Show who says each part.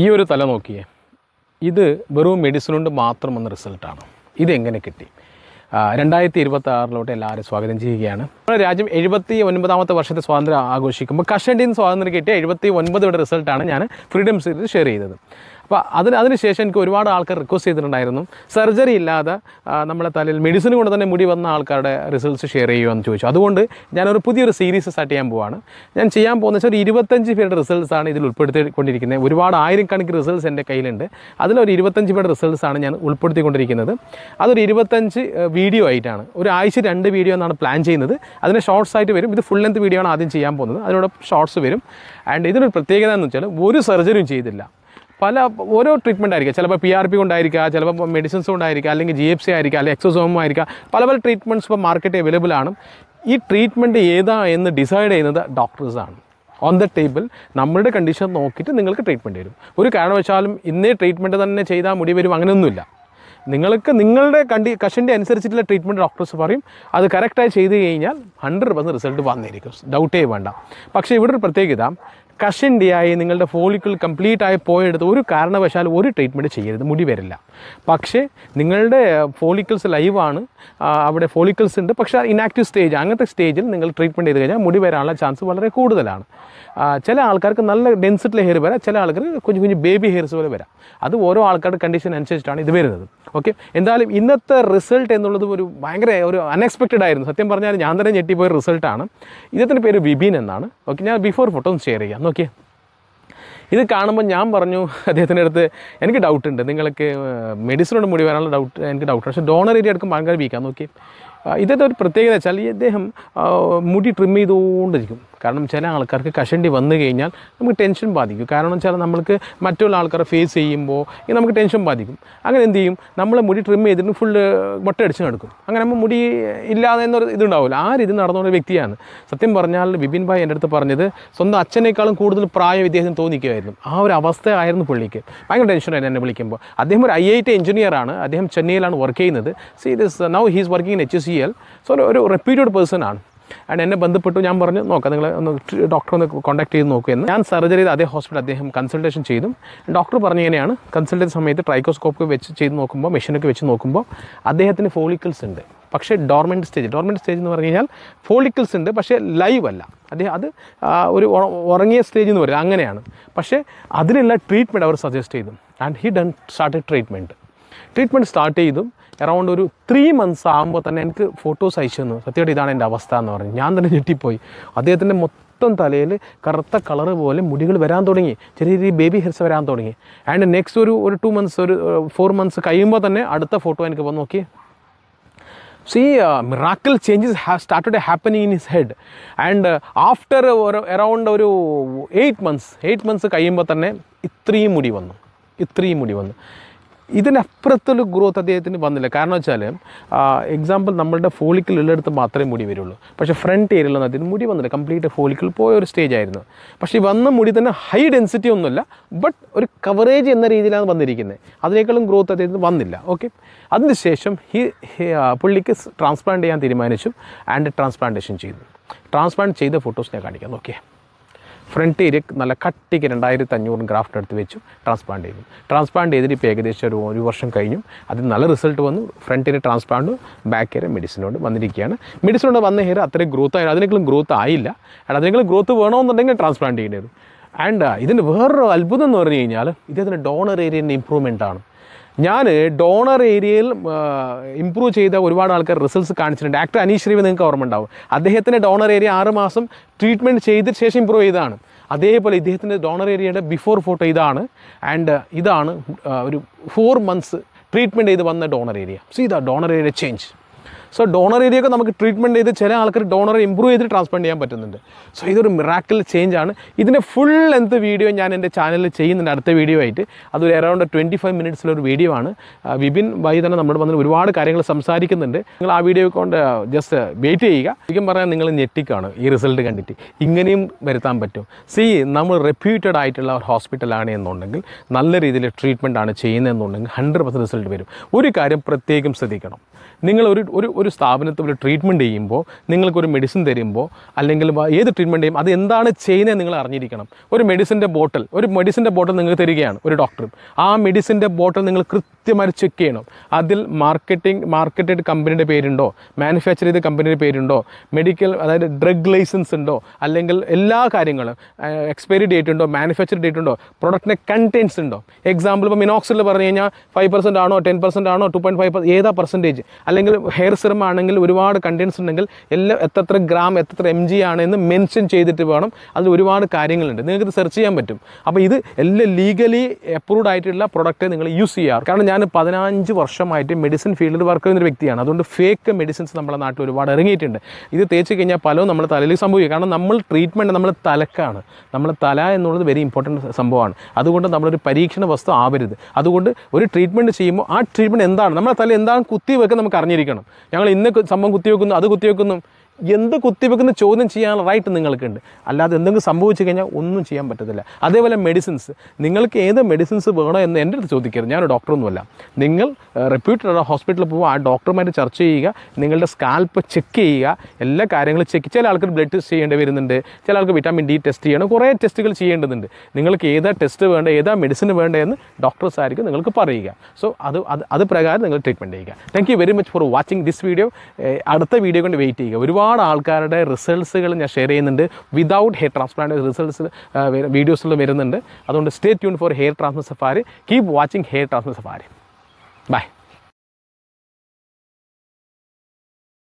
Speaker 1: ഈ ഒരു തല നോക്കിയേ ഇത് വെറും മെഡിസിൻ കൊണ്ട് മാത്രം വന്ന റിസൾട്ടാണ് ഇതെങ്ങനെ കിട്ടി? രണ്ടായിരത്തി ഇരുപത്തി ആറിലോട്ട് എല്ലാവരും സ്വാഗതം ചെയ്യുകയാണ്. നമ്മുടെ രാജ്യം എഴുപത്തി ഒൻപതാമത്തെ വർഷത്തെ സ്വാതന്ത്ര്യം ആഘോഷിക്കുമ്പോൾ കഷണ്ടിയിൽ സ്വാതന്ത്ര്യം കിട്ടിയ എഴുപത്തി ഒൻപതോടെ റിസൾട്ടാണ് ഞാൻ ഫ്രീഡം സീരീസ് ഷെയർ ചെയ്തത്. അപ്പോൾ അതിന് അതിനുശേഷം എനിക്ക് ഒരുപാട് ആൾക്കാർ റിക്വസ്റ്റ് ചെയ്തിട്ടുണ്ടായിരുന്നു. സർജറി ഇല്ലാതെ നമ്മുടെ തലയിൽ മെഡിസിൻ കൊണ്ട് തന്നെ മുടി വന്ന ആൾക്കാരുടെ റിസൾട്ട്സ് ഷെയർ ചെയ്യുമെന്ന് ചോദിച്ചു. അതുകൊണ്ട് ഞാനൊരു പുതിയൊരു സീരീസ് സ്റ്റാർട്ട് ചെയ്യാൻ പോവാണ്. ഞാൻ ചെയ്യാൻ പോകുന്ന വെച്ചാൽ ഒരു ഇരുപത്തഞ്ച് പേരുടെ റിസൾട്ട്സ് ആണ് ഇതിൽ ഉൾപ്പെടുത്തിക്കൊണ്ടിരിക്കുന്നത്. ഒരുപാട് ആയിരം ആയിരക്കണക്കിന് റിസൾട്ട്സ് എന്റെ കയ്യിലുണ്ട്. അതിലൊരു ഇരുപത്തഞ്ച് പേരുടെ റിസൾട്ട്സ് ആണ് ഞാൻ ഉൾപ്പെടുത്തിക്കൊണ്ടിരിക്കുന്നത്. അതൊരു ഇരുപത്തഞ്ച് വീഡിയോ ആയിട്ടാണ്. ഒരു ആഴ്ച രണ്ട് വീഡിയോ എന്നാണ് പ്ലാൻ ചെയ്യുന്നത്. അതിന് ഷോർട്സ് ആയിട്ട് വരും. ഇത് ഫുൾ ലെന്ത് വീഡിയോ ആണ് ആദ്യം ചെയ്യാൻ പോകുന്നത്. അതിനോട് ഷോർട്സ് വരും. ആൻഡ് ഇതിനൊരു പ്രത്യേകത എന്ന് വെച്ചാൽ ഒരു സർജറിയും ചെയ്തില്ല. പല ഓരോ ട്രീറ്റ്മെന്റ് ആയിരിക്കാം. ചിലപ്പോൾ പി ആർ പി കൊണ്ടായിരിക്കാം ചിലപ്പോൾ മെഡിസിൻസ് കൊണ്ടായിരിക്കാം അല്ലെങ്കിൽ ജി എഫ് സി ആയിരിക്കാം അല്ലെങ്കിൽ എക്സോസോമും ആയിരിക്കാം. പല പല ട്രീറ്റ്മെന്റ്സ് ഇപ്പോൾ മാർക്കറ്റ് അവൈലബിൾ ആണ്. ഈ ട്രീറ്റ്മെന്റ് ഏതാ എന്ന് ഡിസൈഡ് ചെയ്യുന്നത് ഡോക്ടേഴ്സാണ് ഓൺ ദ ടേബിൾ നമ്മളുടെ കണ്ടീഷൻ നോക്കിയിട്ട് നിങ്ങൾക്ക് ട്രീറ്റ്മെന്റ് വരും ഒരു കാരണവശാലും ഇന്നേ ട്രീറ്റ്മെന്റ് തന്നെ ചെയ്താൽ മുടി വരും അങ്ങനെയൊന്നുമില്ല. നിങ്ങൾക്ക് നിങ്ങളുടെ കണ്ടി കഷന്റെ അനുസരിച്ചിട്ടുള്ള ട്രീറ്റ്മെന്റ് ഡോക്ടേഴ്സ് പറയും. അത് കറക്റ്റായി ചെയ്ത് കഴിഞ്ഞാൽ ഹൺഡ്രഡ് പെർസെന്റ് റിസൾട്ട് വന്നിരിക്കും. ഡൗട്ടേ വേണ്ട. പക്ഷേ ഇവിടെ ഒരു പ്രത്യേകത. കഷണ്ടിയായി നിങ്ങളുടെ ഫോളിക്കിൾ കംപ്ലീറ്റ് ആയി പോയെടുത്ത് ഒരു കാരണവശാലും ഒരു ട്രീറ്റ്മെന്റ് ചെയ്യരുത്. മുടി വരില്ല. പക്ഷേ നിങ്ങളുടെ ഫോളിക്കിൾസ് ലൈവാണ് അവിടെ ഫോളിക്കിൾസ് ഉണ്ട്. പക്ഷേ ഇനാക്റ്റീവ് സ്റ്റേജ് അങ്ങനത്തെ സ്റ്റേജിൽ നിങ്ങൾ ട്രീറ്റ്മെന്റ് ചെയ്ത് കഴിഞ്ഞാൽ മുടി വരാനുള്ള ചാൻസ് വളരെ കൂടുതലാണ്. ചില ആൾക്കാർക്ക് നല്ല ഡെൻസിറ്റിലെ ഹെയർ വരാം. ചില ആൾക്കാർക്ക് കുഞ്ഞു കുഞ്ഞു ബേബി ഹെയർസ് പോലെ വരാം. അത് ഓരോ ആൾക്കാരുടെ കണ്ടീഷൻ അനുസരിച്ചിട്ടാണ് ഇത് വരുന്നത്. ഓക്കെ എന്തായാലും ഇന്നത്തെ റിസൾട്ട് എന്നുള്ളത് ഒരു ഭയങ്കര ഒരു അൺഎക്സ്പെക്റ്റഡ് ആയിരുന്നു. സത്യം പറഞ്ഞാൽ ഞാൻ തന്നെ ഞെട്ടിപ്പോയ റിസൾട്ടാണ് ഇദ്ദേഹത്തിന്റെ പേര് വിബിൻ എന്നാണ്. ഓക്കെ ഞാൻ ബിഫോർ ഫോട്ടോ ഒന്ന് ഷെയർ ചെയ്യാം. നോക്കിയേ ഇത് കാണുമ്പോൾ ഞാൻ പറഞ്ഞു അദ്ദേഹത്തിന്റെ അടുത്ത് എനിക്ക് ഡൗട്ട് ഉണ്ട്. നിങ്ങൾക്ക് മെഡിസിനോട് മുടി വരാനുള്ള ഡൗട്ട് എനിക്ക് ഡൗട്ട് പക്ഷേ ഡോണർ ഏരിയ എടുക്കും ഭയങ്കര വീക്കാൻ നോക്കി. ഇതിന്റെ ഒരു പ്രത്യേകത വെച്ചാൽ ഈ അദ്ദേഹം മുടി ട്രിം ചെയ്തുകൊണ്ടിരിക്കും കാരണം ചില ആൾക്കാർക്ക് കഷണ്ടി വന്നു കഴിഞ്ഞാൽ നമുക്ക് ടെൻഷൻ ബാധിക്കും. കാരണം വെച്ചാൽ നമ്മൾക്ക് മറ്റുള്ള ആൾക്കാരെ ഫേസ് ചെയ്യുമ്പോൾ നമുക്ക് ടെൻഷൻ ബാധിക്കും. അങ്ങനെ എന്ത് ചെയ്യും? നമ്മൾ മുടി ട്രിം ചെയ്തിട്ട് ഫുള്ള് മുട്ടയടിച്ച് നടക്കും. അങ്ങനെ നമ്മൾ മുടി ഇല്ലാതെ എന്നൊരു ഇതുണ്ടാവില്ല ആ രീതി നടന്നൊരു വ്യക്തിയാണ്. സത്യം പറഞ്ഞാൽ വിപിൻ ഭായ് എന്റെ അടുത്ത് പറഞ്ഞത് സ്വന്തം അച്ഛനേക്കാളും കൂടുതൽ പ്രായ ഇദ്ദേഹത്തിന് തോന്നിക്കുമായിരുന്നു. ആ ഒരു അവസ്ഥയായിരുന്നു പുള്ളിക്ക്. ഭയങ്കര ടെൻഷനായിരുന്നു എന്നെ വിളിക്കുമ്പോൾ. അദ്ദേഹം ഒരു ഐ ഐ ടി എഞ്ചിനീയറാണ് അദ്ദേഹം ചെന്നൈയിലാണ് വർക്ക് ചെയ്യുന്നത്. See this now he's working in H C L so ഒരു റെപ്യൂട്ടഡ് പേഴ്സൺ ആണ്. ആൻഡ് എന്നെ ബന്ധപ്പെട്ടു ഞാൻ പറഞ്ഞു നോക്കാം നിങ്ങൾ ഒന്ന് ഡോക്ടർ ഒന്ന് കോൺടാക്ട് ചെയ്ത് നോക്കൂ ഞാൻ സർജറി ചെയ്ത് അതേ ഹോസ്പിറ്റൽ അദ്ദേഹം കൺസൾട്ടേഷൻ ചെയ്തു. ഡോക്ടർ പറഞ്ഞു ഇങ്ങനെയാണ് കൺസൾട്ട് സമയത്ത് ട്രൈക്കോസ്കോപ്പ് വെച്ച് ചെയ്ത് നോക്കുമ്പോൾ മെഷീനൊക്കെ വെച്ച് നോക്കുമ്പോൾ അദ്ദേഹത്തിന് ഫോളിക്കിൾസ് ഉണ്ട്. പക്ഷേ ഡോർമെന്റ് സ്റ്റേജ് ഡോർമെന്റ് സ്റ്റേജ് എന്ന് പറഞ്ഞു കഴിഞ്ഞാൽ ഫോളിക്കിൾസ് ഉണ്ട് പക്ഷേ ലൈവ് അല്ല. അദ്ദേഹം അത് ഒരു ഉറ- ഉറങ്ങിയ സ്റ്റേജ് എന്ന് പറയുന്നത് അങ്ങനെയാണ്. പക്ഷേ അതിനുള്ള ട്രീറ്റ്മെന്റ് അവർ സജസ്റ്റ് ചെയ്തു. And he done start treatment treatment start ചെയ്തു അറൗണ്ട് ഒരു ത്രീ മന്ത്സ് ആകുമ്പോൾ തന്നെ എനിക്ക് ഫോട്ടോസ് അയച്ചു തന്നു. സത്യമായിട്ട് ഇതാണ് എന്റെ അവസ്ഥ എന്ന് പറഞ്ഞു. ഞാൻ തന്നെ ഞെട്ടിപ്പോയി. അദ്ദേഹത്തിന്റെ മൊത്തം തലയിൽ കറുത്ത കളറ് പോലെ മുടികൾ വരാൻ തുടങ്ങി. ചെറിയ ചെറിയ ബേബി ഹെയർസ് വരാൻ തുടങ്ങി. ആൻഡ് നെക്സ്റ്റ് ഒരു ഒരു ടു മന്ത്സ് ഒരു ഫോർ മന്ത്സ് കഴിയുമ്പോൾ തന്നെ അടുത്ത ഫോട്ടോ എനിക്ക് വന്ന്. നോക്കി. See miracle changes have started happening in his head and after ഒരു അറൗണ്ട് ഒരു എയ്റ്റ് മന്ത്സ് എയ്റ്റ് മന്ത്സ് കഴിയുമ്പോൾ തന്നെ ഇത്രയും മുടി വന്നു. ഇത്രയും മുടി വന്നു. ഇതിനപ്പുറത്തൊരു ഗ്രോത്ത് അദ്ദേഹത്തിന് വന്നില്ല. കാരണം വെച്ചാൽ എക്സാമ്പിൾ നമ്മളുടെ ഫോളിക്കിൾ ഉള്ളിടത്ത് മാത്രമേ മുടി വരുള്ളൂ. പക്ഷേ ഫ്രണ്ട് ഏരിയയിലൊന്നും അതിന് മുടി വന്നില്ല. കംപ്ലീറ്റ് ഫോളിക്കിൾ പോയ ഒരു സ്റ്റേജ് ആയിരുന്നു. പക്ഷേ വന്ന മുടി തന്നെ ഹൈ ഡെൻസിറ്റി ഒന്നുമില്ല ബട്ട് ഒരു കവറേജ് എന്ന രീതിയിലാണ് വന്നിരിക്കുന്നത്. അതിനേക്കാളും ഗ്രോത്ത് അദ്ദേഹത്തിന് വന്നില്ല. ഓക്കെ അതിനുശേഷം ആ, പുള്ളിക്ക് ട്രാൻസ്പ്ലാന്റ് ചെയ്യാൻ തീരുമാനിച്ചു ആൻഡ് ട്രാൻസ്പ്ലാന്റേഷൻ ചെയ്തു. ട്രാൻസ്പ്ലാന്റ് ചെയ്ത ഫോട്ടോസ് ഞാൻ കാണിക്കാം. നോക്കിയേ ഫ്രണ്ട് ഏരിയ നല്ല കട്ടിക്ക് രണ്ടായിരത്തി അഞ്ഞൂറ് ഗ്രാഫ്റ്റ് എടുത്ത് വെച്ചു ട്രാൻസ്പ്ലാന്റ് ചെയ്തു. ട്രാൻസ്പ്ലാന്റ് ചെയ്തിട്ട് ഇപ്പോൾ ഏകദേശം ഒരു ഒരു വർഷം കഴിഞ്ഞു. അതിൽ നല്ല റിസൾട്ട് വന്നു. ഫ്രണ്ട് ഏരിയ ട്രാൻസ്പ്ലാന്റും ബാക്ക് ഏരിയ മെഡിസിനോട് വന്നിരിക്കുകയാണ്. മെഡിസിനോട് വന്ന ഹെയർ അത്രയും ഗ്രോത്ത് ആയില്ല അതിനേക്കാളും ഗ്രോത്ത് ആയില്ല. ആൻഡ് അതിനേക്കാളും ഗ്രോത്ത് വേണമെന്നുണ്ടെങ്കിൽ ട്രാൻസ്പ്ലാന്റ് ചെയ്യേണ്ടി വരും. ആൻഡ് ഇതിന് വേറൊരു അത്ഭുതം എന്ന് പറഞ്ഞു കഴിഞ്ഞാൽ ഇദ്ദേഹത്തിന്റെ ഡോണർ ഏരിയന്റെ ഇമ്പ്രൂവ്മെന്റ് ആണ്. ഞാൻ ഡോണർ ഏരിയയിൽ ഇമ്പ്രൂവ് ചെയ്ത ഒരുപാട് ആൾക്കാർ റിസൾട്ട്സ് കാണിച്ചിട്ടുണ്ട്. ആക്ടർ അനീഷ് ശ്രീവ് നിങ്ങൾക്ക് ഓർമ്മ ഉണ്ടാവും അദ്ദേഹത്തിന്റെ ഡോണർ ഏരിയ ആറ് മാസം ട്രീറ്റ്മെന്റ് ചെയ്ത ശേഷം ഇമ്പ്രൂവ് ചെയ്തതാണ്. അതേപോലെ ഇദ്ദേഹത്തിന്റെ ഡോണർ ഏരിയയുടെ ബിഫോർ ഫോട്ടോ ഇതാണ്. ആൻഡ് ഇതാണ് ഒരു ഫോർ മന്ത്സ് ട്രീറ്റ്മെന്റ് ചെയ്ത് വന്ന ഡോണർ ഏരിയ. സോ ഇതാ donor area change so donor ഏരിയയൊക്കെ നമുക്ക് ട്രീറ്റ്മെന്റ് ചെയ്ത് ചില ആൾക്കാർ ഡോണർ ഇമ്പ്രൂവ് ചെയ്ത് ട്രാൻസ്പ്ലാന്റ് ചെയ്യാൻ പറ്റുന്നുണ്ട്. സോ ഇതൊരു മിറാക്കിൾ ചേഞ്ച് ആണ്. ഇതിന്റെ ഫുൾ ലെങ്ത് വീഡിയോ ഞാൻ എന്റെ ചാനലിൽ ചെയ്യുന്നുണ്ട്. അടുത്ത വീഡിയോ ആയിട്ട്. അതൊരു അറൗണ്ട് ട്വന്റി ഫൈവ് മിനിറ്റ്സിലൊരു വീഡിയോ ആണ്. വിപിൻ ഭായി തന്നെ നമ്മുടെ വന്ന് ഒരുപാട് കാര്യങ്ങൾ സംസാരിക്കുന്നുണ്ട്. നിങ്ങൾ ആ വീഡിയോ കൊണ്ട് ജസ്റ്റ് വെയിറ്റ് ചെയ്യുക. ശരിക്കും പറഞ്ഞാൽ നിങ്ങൾ ഞെട്ടിക്കാണ് ഈ റിസൾട്ട് കണ്ടിട്ട്. ഇങ്ങനെയും വരുത്താൻ പറ്റും. സി നമ്മൾ റെപ്യൂട്ടഡ് ആയിട്ടുള്ള ഒരു ഹോസ്പിറ്റലാണ് എന്നുണ്ടെങ്കിൽ നല്ല രീതിയിൽ ട്രീറ്റ്മെന്റ് ആണ് ചെയ്യുന്നതെന്നുണ്ടെങ്കിൽ ഹൺഡ്രഡ് പെർസെന്റ് റിസൾട്ട് വരും. ഒരു കാര്യം പ്രത്യേകം ശ്രദ്ധിക്കണം. നിങ്ങൾ ഒരു ഒരു ഒരു സ്ഥാപനത്തിൽ ഒരു ട്രീറ്റ്മെന്റ് ചെയ്യുമ്പോൾ നിങ്ങൾക്കൊരു മെഡിസിൻ തരുമ്പോൾ അല്ലെങ്കിൽ ഏത് ട്രീറ്റ്മെന്റ് ചെയ്യും അത് എന്താണ് ചെയ്യുന്നത് നിങ്ങൾ അറിഞ്ഞിരിക്കണം. ഒരു മെഡിസിന്റെ ബോട്ടിൽ ഒരു മെഡിസിന്റെ ബോട്ടിൽ നിങ്ങൾക്ക് തരികയാണ് ഒരു ഡോക്ടറും ആ മെഡിസിന്റെ ബോട്ടിൽ നിങ്ങൾ കൃത്യമായി ചെക്ക് ചെയ്യണം. അതിൽ മാർക്കറ്റിംഗ് മാർക്കറ്റഡ് കമ്പനിയുടെ പേരുണ്ടോ മാനുഫാക്ചർ ചെയ്ത കമ്പനിയുടെ പേരുണ്ടോ മെഡിക്കൽ അതായത് ഡ്രഗ് ലൈസൻസ് ഉണ്ടോ അല്ലെങ്കിൽ എല്ലാ കാര്യങ്ങളും എക്സ്പയറി ഡേറ്റ് ഉണ്ടോ മാനുഫാക്ചർ ഡേറ്റ് ഉണ്ടോ പ്രൊഡക്റ്റിന്റെ കണ്ടെയ്ൻസ് ഉണ്ടോ. എക്സാമ്പിൾ ഇപ്പോൾ മിനോക്സിൽ പറഞ്ഞു കഴിഞ്ഞാൽ ഫൈവ് പെർസെന്റ് ആണോ ടെൻ പെർസെന്റ് ആണോ ടു പോയിന്റ് ഫൈവ് ഏതാ പെർസെന്റേജ് അല്ലെങ്കിൽ ഹെയർ സിറം ആണെങ്കിൽ ഒരുപാട് കണ്ടൻസ് ഉണ്ടെങ്കിൽ എല്ലാം എത്ര ഗ്രാം എത്ര എം ജി ആണ് എന്ന് മെൻഷൻ ചെയ്തിട്ട് വേണം. അതിൽ ഒരുപാട് കാര്യങ്ങളുണ്ട്. നിങ്ങൾക്ക് ഇത് സെർച്ച് ചെയ്യാൻ പറ്റും. അപ്പോൾ ഇത് എല്ലാം ലീഗലി അപ്രൂവ്ഡ് ആയിട്ടുള്ള പ്രൊഡക്റ്റ് നിങ്ങൾ യൂസ് ചെയ്യാറ്. കാരണം ഞാൻ പതിനഞ്ച് വർഷമായിട്ട് മെഡിസിൻ ഫീൽഡിൽ വർക്ക് ചെയ്യുന്ന ഒരു വ്യക്തിയാണ്. അതുകൊണ്ട് ഫേക്ക് മെഡിസിൻസ് നമ്മുടെ നാട്ടിൽ ഒരുപാട് ഇറങ്ങിയിട്ടുണ്ട്. ഇത് തേച്ച് കഴിഞ്ഞാൽ പലവും നമ്മുടെ തലയിൽ സംഭവിക്കും. കാരണം നമ്മൾ ട്രീറ്റ്മെന്റ് നമ്മൾ തലക്കാണ്. നമ്മൾ തല എന്നുള്ളത് വെരി ഇമ്പോർട്ടന്റ് സംഭവമാണ്. അതുകൊണ്ട് നമ്മളൊരു പരീക്ഷണ വസ്തു ആവരുത്. അതുകൊണ്ട് ഒരു ട്രീറ്റ്മെന്റ് ചെയ്യുമ്പോൾ ആ ട്രീറ്റ്മെന്റ് എന്താണ്? നമ്മുടെ തല എന്താണ് കുത്തിവെക്കുക നമുക്ക് അറിഞ്ഞിരിക്കണം ഞങ്ങൾ ഇന്ന് സംഭവം കുത്തിവെക്കുന്നു അത് കുത്തിവെക്കുന്നു. എന്ത് കുത്തിവെക്കുന്ന ചോദ്യം ചെയ്യാനുള്ള റൈറ്റ് നിങ്ങൾക്കുണ്ട്. അല്ലാതെ എന്തെങ്കിലും സംഭവിച്ചു കഴിഞ്ഞാൽ ഒന്നും ചെയ്യാൻ പറ്റത്തില്ല. അതേപോലെ മെഡിസിൻസ് നിങ്ങൾക്ക് ഏത് മെഡിസിൻസ് വേണോ എന്ന് എന്റെ അടുത്ത് ചോദിക്കരുത്. ഞാനൊരു ഡോക്ടറൊന്നുമല്ല നിങ്ങൾ റെപ്യൂട്ടഡ് ഹോസ്പിറ്റലിൽ പോകുമ്പോൾ ആ ഡോക്ടർമാർ ചർച്ച ചെയ്യുക നിങ്ങളുടെ സ്കാൽപ്പ് ചെക്ക് ചെയ്യുക എല്ലാ കാര്യങ്ങളും ചെക്ക് ചില ആൾക്കാർ ബ്ലഡ് ടെസ്റ്റ് ചെയ്യേണ്ടി വരുന്നുണ്ട്. ചില ആൾക്ക് വിറ്റാമിൻ ഡി ടെസ്റ്റ് ചെയ്യണം. കുറേ ടെസ്റ്റുകൾ ചെയ്യേണ്ടതുണ്ട്. നിങ്ങൾക്ക് ഏതാ ടെസ്റ്റ് വേണ്ട ഏതാ മെഡിസിൻ വേണ്ടതെന്ന് ഡോക്ടേഴ്സ് ആയിരിക്കും നിങ്ങൾക്ക് പറയുക. സോ അത് അത് അത് പ്രകാരം നിങ്ങൾ ട്രീറ്റ്മെന്റ് ചെയ്യുക. Thank you very much for watching this video അടുത്ത വീഡിയോ കൊണ്ട് വെയിറ്റ് ചെയ്യുക. ഒരുപാട് ആൾക്കാരുടെ റിസൾട്ട്സുകൾ ഞാൻ ഷെയർ ചെയ്യുന്നുണ്ട്. വിതൗട്ട് ഹെയർ ട്രാൻസ്പ്ലാന്റ് റിസൾട്ട്സ് വീഡിയോസിൽ വരുന്നുണ്ട്. അതുകൊണ്ട് stay tune for hair transfer safari keep watching hair transfer safari bye